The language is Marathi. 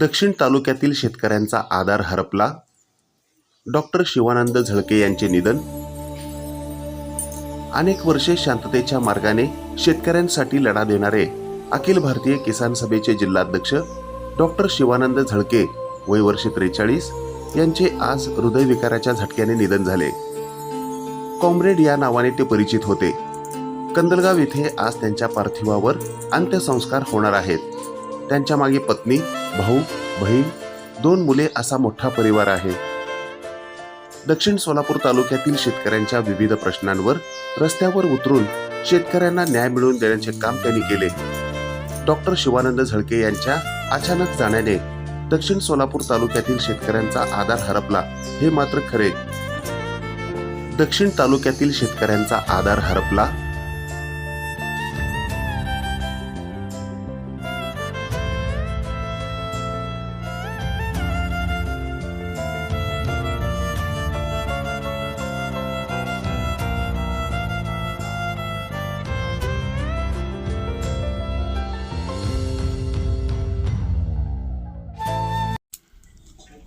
दक्षिण तालुक्यातील शेतकऱ्यांचा आधार हरपला. डॉक्टर शिवानंद झळके यांचे निधन. अनेक वर्षे शांततेच्या मार्गाने शेतकऱ्यांसाठी लढा देणारे अखिल भारतीय किसान सभेचे जिल्हाध्यक्ष डॉक्टर शिवानंद झळके वय वर्ष त्रेचाळीस यांचे आज हृदयविकाराच्या झटक्याने निधन झाले. कॉम्रेड या नावाने ते परिचित होते. कंदलगाव येथे आज त्यांच्या पार्थिवावर अंत्यसंस्कार होणार आहेत. त्यांच्या मागे पत्नी भाऊ बहीण दोन मुले असा मोठा परिवार आहे. दक्षिण सोलापूर तालुक्यातील शेतकऱ्यांच्या विविध प्रश्नांवर रस्त्यावर उतरून शेतकऱ्यांना न्याय मिळवून देण्याचे काम त्यांनी केले. डॉक्टर शिवानंद झळके यांच्या अचानक जाण्याने दक्षिण सोलापूर तालुक्यातील शेतकऱ्यांचा आधार हरपला हे मात्र खरे. दक्षिण तालुक्यातील शेतकऱ्यांचा आधार हरपला